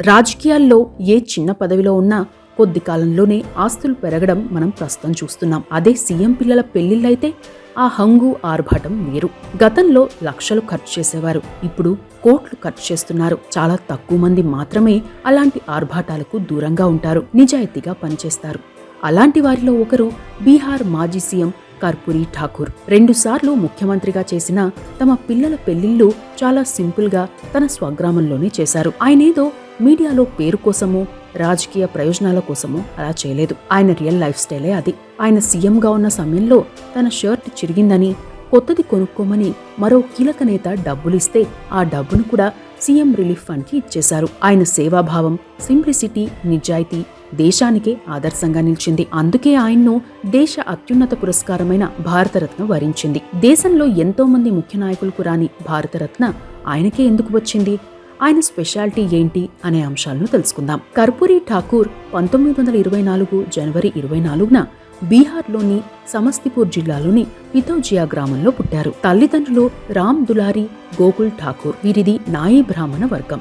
రాజకీయాల్లో ఏ చిన్న పదవిలో ఉన్నా కొద్ది కాలంలోనే ఆస్తులు పెరగడం మనం ప్రస్తుతం చూస్తున్నాం. అదే సీఎం పిల్లల పెళ్ళిళ్ళైతే ఆ హంగు ఆర్భాటం వేరు. గతంలో లక్షలు ఖర్చు చేసేవారు. ఇప్పుడు కోట్లు ఖర్చు చేస్తున్నారు. చాలా తక్కువ మంది మాత్రమే అలాంటి ఆర్భాటాలకు దూరంగా ఉంటారు. నిజాయితీగా పనిచేస్తారు. అలాంటి వారిలో ఒకరు బీహార్ మాజీ సీఎం కర్పూరి ఠాకూర్. రెండుసార్లు ముఖ్యమంత్రిగా చేసిన తమ పిల్లల పెళ్ళిళ్ళు చాలా సింపుల్గా తన స్వగ్రామంలోనే చేశారు. ఆయనేదో మీడియాలో పేరు కోసమో రాజకీయ ప్రయోజనాల కోసమో అలా చేయలేదు. ఆయన రియల్ లైఫ్ స్టైలే అది. ఆయన సీఎంగా ఉన్న సమయంలో తన షర్ట్ చిరిగిందని కొత్తది కొనుక్కోమని మరో కీలక నేత డబ్బులిస్తే ఆ డబ్బును కూడా సీఎం రిలీఫ్ ఫండ్కి ఇచ్చేశారు. ఆయన సేవాభావం సింప్లిసిటీ నిజాయితీ దేశానికే ఆదర్శంగా నిలిచింది. అందుకే ఆయన్ను దేశ అత్యున్నత పురస్కారమైన భారతరత్న వరించింది. దేశంలో ఎంతో మంది ముఖ్య నాయకులకు రాని భారతరత్న ఆయనకే ఎందుకు వచ్చింది? ఆయన స్పెషాలిటీ ఏంటి అనే అంశాలను తెలుసుకుందాం. కర్పూరి ఠాకూర్ పంతొమ్మిది వందల ఇరవై నాలుగు జనవరి ఇరవై నాలుగున బీహార్లోని సమస్తిపూర్ జిల్లాలోని పితౌజియా గ్రామంలో పుట్టారు. తల్లిదండ్రులు రామ్ దులారి గోకుల్ ఠాకూర్ వీరిది నాయీ బ్రాహ్మణ వర్గం.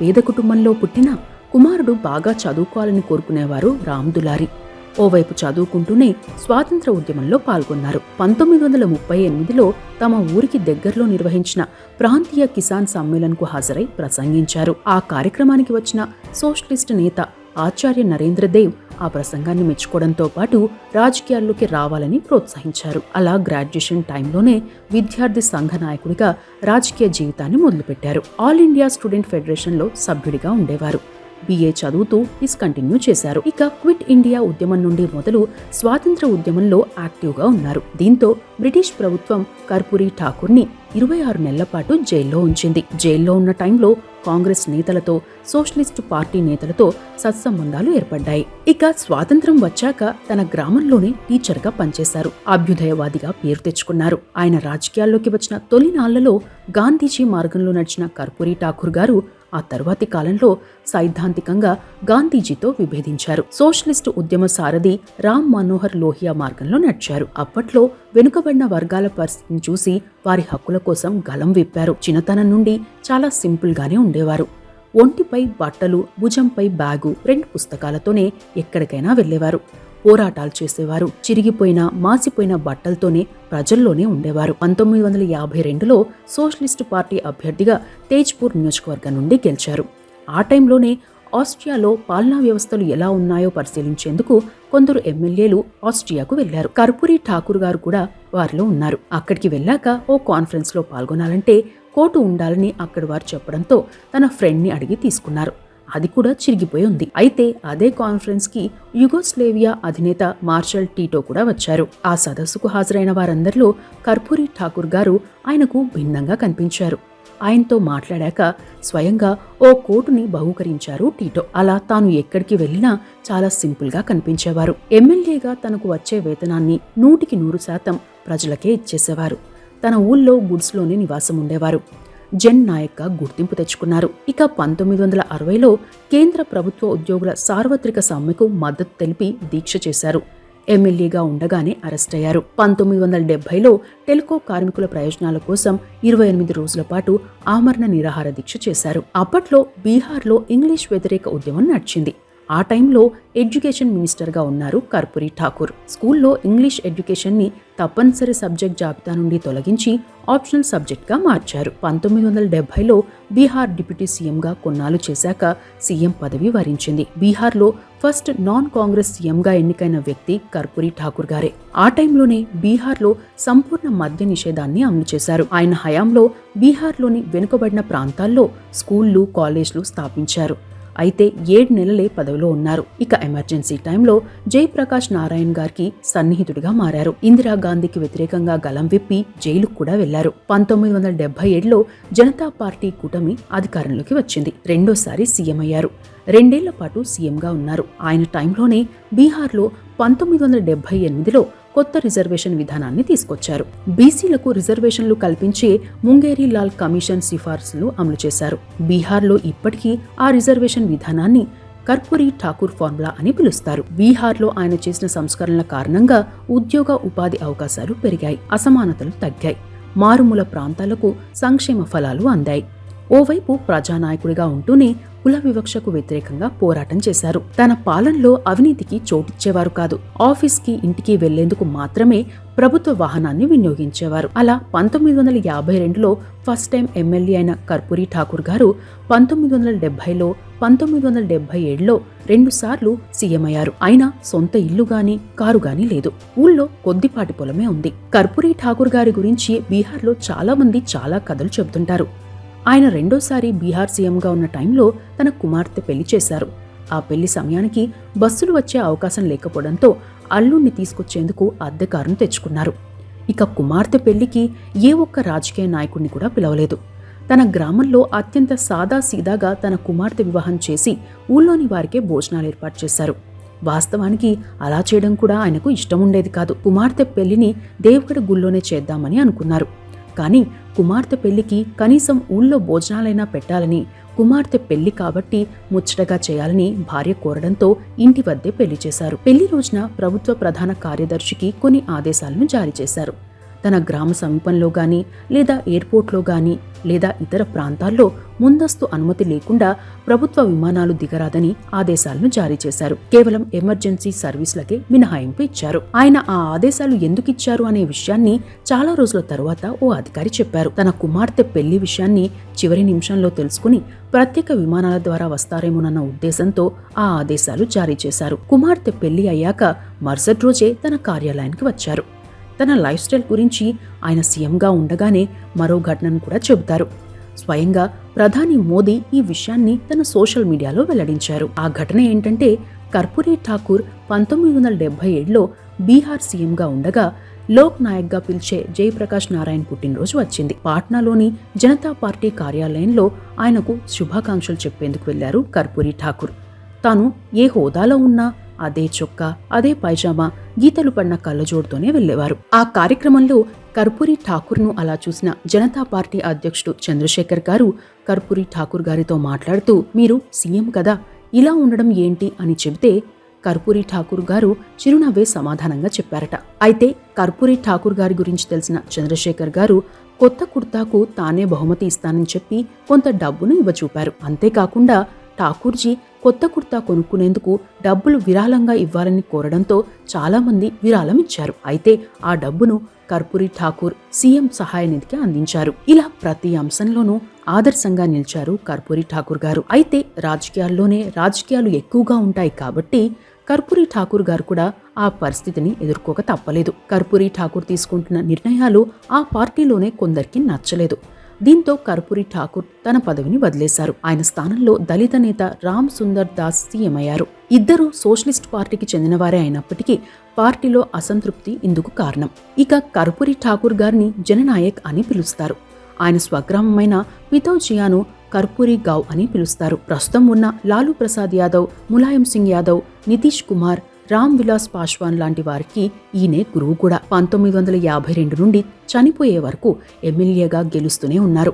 పేద కుటుంబంలో పుట్టిన కుమారుడు బాగా చదువుకోవాలని కోరుకునేవారు రామ్ దులారి. ఓవైపు చదువుకుంటూనే స్వాతంత్ర ఉద్యమంలో పాల్గొన్నారు. పంతొమ్మిది వందల ముప్పై ఎనిమిదిలో తమ ఊరికి దగ్గరలో నిర్వహించిన ప్రాంతీయ కిసాన్ సమ్మేళన్కు హాజరై ప్రసంగించారు. ఆ కార్యక్రమానికి వచ్చిన సోషలిస్ట్ నేత ఆచార్య నరేంద్ర దేవ్ ఆ ప్రసంగాన్ని మెచ్చుకోవడంతో పాటు రాజకీయాల్లోకి రావాలని ప్రోత్సహించారు. అలా గ్రాడ్యుయేషన్ టైంలోనే విద్యార్థి సంఘ నాయకుడిగా రాజకీయ జీవితాన్ని మొదలుపెట్టారు. ఆల్ ఇండియా స్టూడెంట్ ఫెడరేషన్లో సభ్యుడిగా ఉండేవారు. బిఏ చదువుతూ డిస్కంటిన్యూ చేశారు. ఇక క్విట్ ఇండియా ఉద్యమం నుండి మొదలు స్వాతంత్ర ఉద్యమంలో యాక్టివ్గా ఉన్నారు. దీంతో బ్రిటిష్ ప్రభుత్వం కర్పూరి ఠాకూర్ని ఇరవై ఆరు నెలల పాటు జైల్లో ఉంచింది. జైల్లో ఉన్న టైంలో కాంగ్రెస్ నేతలతో సోషలిస్టు పార్టీ నేతలతో సత్సంబంధాలు ఏర్పడ్డాయి. ఇక స్వాతంత్రం వచ్చాక తన గ్రామంలోనే టీచర్గా పనిచేశారు. అభ్యుదయవాదిగా పేరు తెచ్చుకున్నారు. ఆయన రాజకీయాల్లోకి వచ్చిన తొలి నాళ్ళలో గాంధీజీ మార్గంలో నడిచిన కర్పూరి ఠాకూర్ గారు ఆ తరువాతి కాలంలో సైద్ధాంతికంగా గాంధీజీతో విభేదించారు. సోషలిస్టు ఉద్యమ సారథి రామ్ మనోహర్ లోహియా మార్గంలో నడిచారు. అప్పట్లో వెనుకబడిన వర్గాల పరిస్థితిని చూసి వారి హక్కుల కోసం గలం విప్పారు. చిన్నతనం నుండి చాలా సింపుల్ గానే ఉండేవారు. ఒంటిపై బట్టలు భుజంపై బ్యాగు రెండు పుస్తకాలతోనే ఎక్కడికైనా వెళ్ళేవారు పోరాటాలు చేసేవారు. చిరిగిపోయిన మాసిపోయిన బట్టలతోనే ప్రజల్లోనే ఉండేవారు. పంతొమ్మిది వందల యాభై రెండులో సోషలిస్టు పార్టీ అభ్యర్థిగా తేజ్పూర్ నియోజకవర్గం నుండి గెలిచారు. ఆ టైంలోనే ఆస్ట్రియాలో పాలనా వ్యవస్థలు ఎలా ఉన్నాయో పరిశీలించేందుకు కొందరు ఎమ్మెల్యేలు ఆస్ట్రియాకు వెళ్ళారు కర్పూరి ఠాకూర్ గారు కూడా వారిలో ఉన్నారు. అక్కడికి వెళ్ళాక ఓ కాన్ఫరెన్స్లో పాల్గొనాలంటే కోటు ఉండాలని అక్కడి వారు చెప్పడంతో తన ఫ్రెండ్ని అడిగి తీసుకున్నారు. అది కూడా చిరిగిపోయి ఉంది. అయితే అదే కాన్ఫరెన్స్కి యుగోస్లేవియా అధినేత మార్షల్ టీటో కూడా వచ్చారు. ఆ సదస్సుకు హాజరైన వారందరిలో కర్పూరి ఠాకూర్ గారు ఆయనకు భిన్నంగా కనిపించారు. ఆయనతో మాట్లాడాక స్వయంగా ఓ కోటుని బహూకరించారు టీటో. అలా తాను ఎక్కడికి వెళ్ళినా చాలా సింపుల్గా కనిపించేవారు. ఎమ్మెల్యేగా తనకు వచ్చే వేతనాన్ని నూటికి నూరు శాతం ప్రజలకే ఇచ్చేసేవారు. తన ఊళ్ళో గుడ్స్లోనే నివాసం ఉండేవారు. జన్ నాయక్గా గుర్తింపు తెచ్చుకున్నారు. ఇక పంతొమ్మిది వందల అరవైలో కేంద్ర ప్రభుత్వ ఉద్యోగుల సార్వత్రిక సమ్మెకు మద్దతు తెలిపి దీక్ష చేశారు. ఎమ్మెల్యేగా ఉండగానే అరెస్ట్ అయ్యారు. పంతొమ్మిది వందల డెబ్బైలో టెలికో కార్మికుల ప్రయోజనాల కోసం ఇరవై ఎనిమిది రోజుల పాటు ఆమరణ నిరాహార దీక్ష చేశారు. అప్పట్లో బీహార్లో ఇంగ్లీష్ వ్యతిరేక ఉద్యమం నడిచింది. ఆ టైంలో ఎడ్యుకేషన్ మినిస్టర్గా ఉన్నారు కర్పూరి ఠాకూర్. స్కూల్లో ఇంగ్లీష్ ఎడ్యుకేషన్ని తప్పనిసరి సబ్జెక్ట్ జాబితా నుండి తొలగించి ఆప్షనల్ సబ్జెక్ట్గా మార్చారు. పంతొమ్మిది వందల డెబ్బైలో బీహార్ డిప్యూటీ సీఎంగా కొన్నాళ్ళు చేశాక సీఎం పదవి వరించింది. బీహార్లో ఫస్ట్ నాన్ కాంగ్రెస్ సీఎంగా ఎన్నికైన వ్యక్తి కర్పూరి ఠాకూర్ గారే. ఆ టైంలోనే బీహార్లో సంపూర్ణ మద్య నిషేధాన్ని అమలు చేశారు. ఆయన హయాంలో బీహార్లోని వెనుకబడిన ప్రాంతాల్లో స్కూళ్ళు కాలేజ్లు స్థాపించారు. అయితే ఏడు నెలలే పదవిలో ఉన్నారు. ఇక ఎమర్జెన్సీ టైంలో జయప్రకాష్ నారాయణ్ గారికి సన్నిహితుడిగా మారారు. ఇందిరాగాంధీకి వ్యతిరేకంగా గలం విప్పి జైలుకు కూడా వెళ్ళారు. పంతొమ్మిది వందల డెబ్బై ఏడులో జనతా పార్టీ కూటమి అధికారంలోకి వచ్చింది. రెండోసారి సీఎం అయ్యారు. రెండేళ్ళ పాటు సీఎంగా ఉన్నారు. ఆయన టైంలోనే బీహార్లో పంతొమ్మిది వందల డెబ్బై ఎనిమిదిలో కొత్త రిజర్వేషన్ విధానాన్ని తీసుకొచ్చారు. బీసీలకు రిజర్వేషన్లు కల్పించే ముంగేరీ లాల్ కమిషన్ సిఫార్సులు అమలు చేశారు. బీహార్లో ఇప్పటికీ ఆ రిజర్వేషన్ విధానాన్ని కర్పూరి ఠాకూర్ ఫార్ములా అని పిలుస్తారు. బీహార్లో ఆయన చేసిన సంస్కరణల కారణంగా ఉద్యోగ ఉపాధి అవకాశాలు పెరిగాయి అసమానతలు తగ్గాయి. మారుమూల ప్రాంతాలకు సంక్షేమ ఫలాలు అందాయి. ఓవైపు ప్రజానాయకుడిగా ఉంటూనే కుల వివక్షకు వ్యతిరేకంగా పోరాటం చేశారు. తన పాలనలో అవినీతికి చోటిచ్చేవారు కాదు. ఆఫీస్కి ఇంటికి వెళ్ళేందుకు మాత్రమే ప్రభుత్వ వాహనాన్ని వినియోగించేవారు. అలా పంతొమ్మిది వందల యాభై రెండులో ఫస్ట్ టైం ఎమ్మెల్యే అయిన కర్పూరి ఠాకూర్ గారు పంతొమ్మిది వందల డెబ్బైలో పంతొమ్మిది వందల డెబ్బై ఏడులో రెండు సార్లు సీఎం అయ్యారు. అయినా సొంత ఇల్లు గాని కారు గాని లేదు. ఊళ్ళో కొద్దిపాటి పొలమే ఉంది. కర్పూరి ఠాకూర్ గారి గురించి బీహార్లో చాలా మంది చాలా కథలు చెబుతుంటారు. ఆయన రెండోసారి బీహార్ సీఎంగా ఉన్న టైంలో తన కుమార్తె పెళ్ళి చేశారు. ఆ పెళ్ళి సమయానికి బస్సులు వచ్చే అవకాశం లేకపోవడంతో అల్లుణ్ణి తీసుకొచ్చేందుకు అద్దె కారును తెచ్చుకున్నారు. ఇక కుమార్తె పెళ్ళికి ఏ ఒక్క రాజకీయ నాయకుడిని కూడా పిలవలేదు. తన గ్రామంలో అత్యంత సాదా సీదాగా తన కుమార్తె వివాహం చేసి ఊళ్ళోని వారికే భోజనాలు ఏర్పాటు చేశారు. వాస్తవానికి అలా చేయడం కూడా ఆయనకు ఇష్టం ఉండేది కాదు. కుమార్తె పెళ్ళిని దేవగడ గుళ్ళోనే చేద్దామని అనుకున్నారు. కానీ కుమార్తె పెళ్ళికి కనీసం ఊళ్ళో భోజనాలైనా పెట్టాలని కుమార్తె పెళ్ళి కాబట్టి ముచ్చటగా చేయాలని భార్య కోరడంతో ఇంటి వద్దే పెళ్ళి చేశారు. పెళ్ళి రోజున ప్రభుత్వ ప్రధాన కార్యదర్శికి కొన్ని ఆదేశాలను జారీ చేశారు. తన గ్రామ సమీపంలో కానీ లేదా ఎయిర్పోర్ట్లో కానీ లేదా ఇతర ప్రాంతాల్లో ముందస్తు అనుమతి లేకుండా ప్రభుత్వ విమానాలు దిగరాదని ఆదేశాలను జారీ చేశారు. కేవలం ఎమర్జెన్సీ సర్వీసులకే మినహాయింపు ఇచ్చారు. ఆయన ఆ ఆదేశాలు ఎందుకు ఇచ్చారు అనే విషయాన్ని చాలా రోజుల తరువాత ఓ అధికారి చెప్పారు. తన కుమార్తె పెళ్ళి విషయాన్ని చివరి నిమిషంలో తెలుసుకుని ప్రత్యేక విమానాల ద్వారా వస్తారేమోనన్న ఉద్దేశంతో ఆ ఆదేశాలు జారీ చేశారు. కుమార్తె పెళ్ళి అయ్యాక మరుసటి రోజే తన కార్యాలయానికి వచ్చారు. తన లైఫ్ స్టైల్ గురించి ఆయన సీఎంగా ఉండగానే మరో ఘటనను కూడా చెబుతారు. స్వయంగా ప్రధాని మోదీ ఈ విషయాన్ని తన సోషల్ మీడియాలో వెల్లడించారు. ఆ ఘటన ఏంటంటే కర్పూరి ఠాకూర్ పంతొమ్మిది వందల డెబ్బై ఏడులో బీహార్ సీఎంగా ఉండగా లోక్ నాయక్గా పిలిచే జయప్రకాష్ నారాయణ్ పుట్టినరోజు వచ్చింది. పాట్నాలోని జనతా పార్టీ కార్యాలయంలో ఆయనకు శుభాకాంక్షలు చెప్పేందుకు వెళ్ళారు కర్పూరి ఠాకూర్. తాను ఏ హోదాలో ఉన్నా అదే చొక్కా అదే పైజామా గీతలు పడిన కళ్ళజోడుతోనే వెళ్ళేవారు ఆ కార్యక్రమంలో కర్పూరి ఠాకూర్ను అలా చూసిన జనతా పార్టీ అధ్యక్షుడు చంద్రశేఖర్ గారు కర్పూరి ఠాకూర్ గారితో మాట్లాడుతూ మీరు సీఎం కదా ఇలా ఉండడం ఏంటి? అని చెబితే కర్పూరి ఠాకూర్ గారు చిరునవ్వే సమాధానంగా చెప్పారట. అయితే కర్పూరి ఠాకూర్ గారి గురించి తెలిసిన చంద్రశేఖర్ గారు కొత్త కుర్తాకు తానే బహుమతి ఇస్తానని చెప్పి కొంత డబ్బును ఇవ్వచూపారు. అంతేకాకుండా ఠాకూర్జీ కొత్త కుర్తా కొనుక్కునేందుకు డబ్బులు విరాళంగా ఇవ్వాలని కోరడంతో చాలామంది విరాళం ఇచ్చారు అయితే ఆ డబ్బును కర్పూరి ఠాకూర్ సీఎం సహాయ నిధికి అందించారు. ఇలా ప్రతి అంశంలోనూ ఆదర్శంగా నిలిచారు కర్పూరి ఠాకూర్ గారు. అయితే రాజకీయాల్లోనే రాజకీయాలు ఎక్కువగా ఉంటాయి కాబట్టి కర్పూరి ఠాకూర్ గారు కూడా ఆ పరిస్థితిని ఎదుర్కోక తప్పలేదు. కర్పూరి ఠాకూర్ తీసుకుంటున్న నిర్ణయాలు ఆ పార్టీలోనే కొందరికి నచ్చలేదు. దీంతో కర్పూరి ఠాకూర్ తన పదవిని వదిలేశారు. ఆయన స్థానంలో దళిత నేత రామ్ సుందర్ దాస్ సీఎం అయ్యారు. ఇద్దరు సోషలిస్ట్ పార్టీకి చెందినవారే అయినప్పటికీ పార్టీలో అసంతృప్తి ఇందుకు కారణం. ఇక కర్పూరి ఠాకూర్ గారిని జననాయక్ అని పిలుస్తారు. ఆయన స్వగ్రామమైన పితౌజియాను కర్పూరి గావ్ అని పిలుస్తారు. ప్రస్తుతం ఉన్న లాలూ ప్రసాద్ యాదవ్ ములాయం సింగ్ యాదవ్ నితీష్ కుమార్ రామ్ విలాస్ పాశ్వాన్ లాంటి వారికి ఈయనే గురువు కూడా. పంతొమ్మిది వందల యాభై రెండు నుండి చనిపోయే వరకు ఎమ్మెల్యేగా గెలుస్తూనే ఉన్నారు.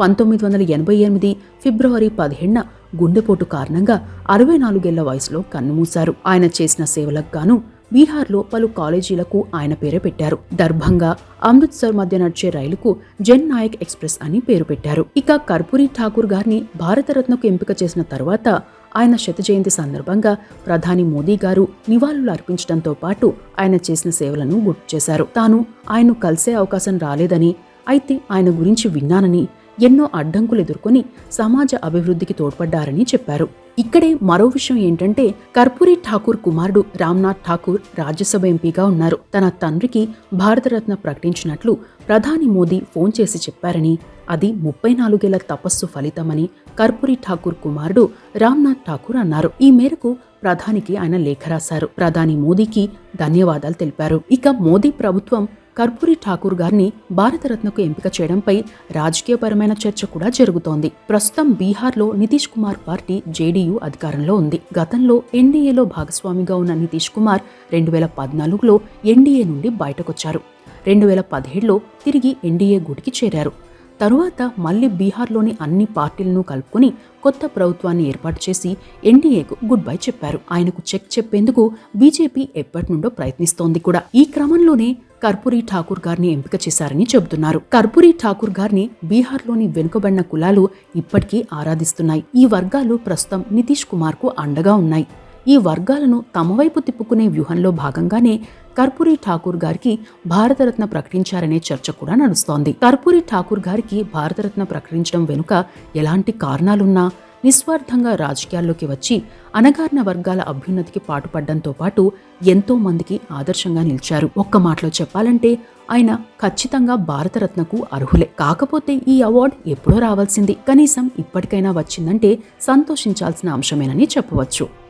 పంతొమ్మిది వందల ఎనభై ఎనిమిది ఫిబ్రవరి పదిహేడున గుండెపోటు కారణంగా అరవై నాలుగేళ్ళ వయసులో కన్నుమూశారు. ఆయన చేసిన సేవలకు గాను బీహార్లో పలు కాలేజీలకు ఆయన పేరు పెట్టారు. దర్భంగా అమృత్సర్ మధ్య నడిచే రైలుకు జన్ నాయక్ ఎక్స్ప్రెస్ అని పేరు పెట్టారు. ఇక కర్పూరి ఠాకూర్ గారిని భారతరత్నకు ఎంపిక చేసిన తర్వాత ఆయన శత జయంతి సందర్భంగా ప్రధాని మోదీ గారు నివాళులు అర్పించడంతో పాటు ఆయన చేసిన సేవలను గుర్తు చేశారు. తాను ఆయన్ను కలిసే అవకాశం రాలేదని అయితే ఆయన గురించి విన్నానని ఎన్నో అడ్డంకులు ఎదుర్కొని సమాజ అభివృద్ధికి తోడ్పడ్డారని చెప్పారు. ఇక్కడే మరో విషయం ఏంటంటే కర్పూరి ఠాకూర్ కుమారుడు రామ్నాథ్ ఠాకూర్ రాజ్యసభ ఎంపీగా ఉన్నారు. తన తండ్రికి భారతరత్న ప్రకటించినట్లు ప్రధాని మోదీ ఫోన్ చేసి చెప్పారని అది ముప్పై నాలుగేళ్ళ తపస్సు ఫలితమని కర్పూరి ఠాకూర్ కుమారుడు రామ్నాథ్ ఠాకూర్ అన్నారు. ఈ మేరకు ప్రధానికి ఆయన లేఖ రాశారు. ప్రధాని మోదీకి ధన్యవాదాలు తెలిపారు. ఇక మోదీ ప్రభుత్వం కర్పూరి ఠాకూర్ గారిని భారతరత్నకు ఎంపిక చేయడంపై రాజకీయపరమైన చర్చ కూడా జరుగుతోంది. ప్రస్తుతం బీహార్లో నితీష్ కుమార్ పార్టీ జేడీయూ అధికారంలో ఉంది. గతంలో ఎన్డీఏలో భాగస్వామిగా ఉన్న నితీష్ కుమార్ రెండు వేల పద్నాలుగులో ఎన్డీఏ నుండి బయటకొచ్చారు. రెండు వేల పదిహేడులో తిరిగి ఎన్డీఏ గుడికి చేరారు. తరువాత మళ్ళీ బీహార్లోని అన్ని పార్టీలను కలుపుకుని కొత్త ప్రభుత్వాన్ని ఏర్పాటు చేసి ఎన్డీఏకు గుడ్ బై చెప్పారు. ఆయనకు చెక్ చెప్పేందుకు బీజేపీ ఎప్పటి నుండో ప్రయత్నిస్తోంది కూడా. ఈ క్రమంలోనే కర్పూరి ఠాకూర్ గారిని ఎంపిక చేశారని చెబుతున్నారు. కర్పూరి ఠాకూర్ గారిని బీహార్లోని వెనుకబడిన కులాలు ఇప్పటికీ ఆరాధిస్తున్నాయి. ఈ వర్గాలు ప్రస్తుతం నితీష్ కుమార్కు అండగా ఉన్నాయి. ఈ వర్గాలను తమ వైపు తిప్పుకునే వ్యూహంలో భాగంగానే కర్పూరి ఠాకూర్ గారికి భారతరత్న ప్రకటించారనే చర్చ కూడా నడుస్తోంది. కర్పూరి ఠాకూర్ గారికి భారతరత్న ప్రకటించడం వెనుక ఎలాంటి కారణాలున్నా నిస్వార్థంగా రాజకీయాల్లోకి వచ్చి అనగారిన వర్గాల అభ్యున్నతికి పాటుపడడంతో పాటు ఎంతో మందికి ఆదర్శంగా నిలిచారు. ఒక్క మాటలో చెప్పాలంటే ఆయన ఖచ్చితంగా భారతరత్నకు అర్హులే. కాకపోతే ఈ అవార్డు ఎప్పుడో రావాల్సింది. కనీసం ఇప్పటికైనా వచ్చిందంటే సంతోషించాల్సిన అంశమేనని చెప్పవచ్చు.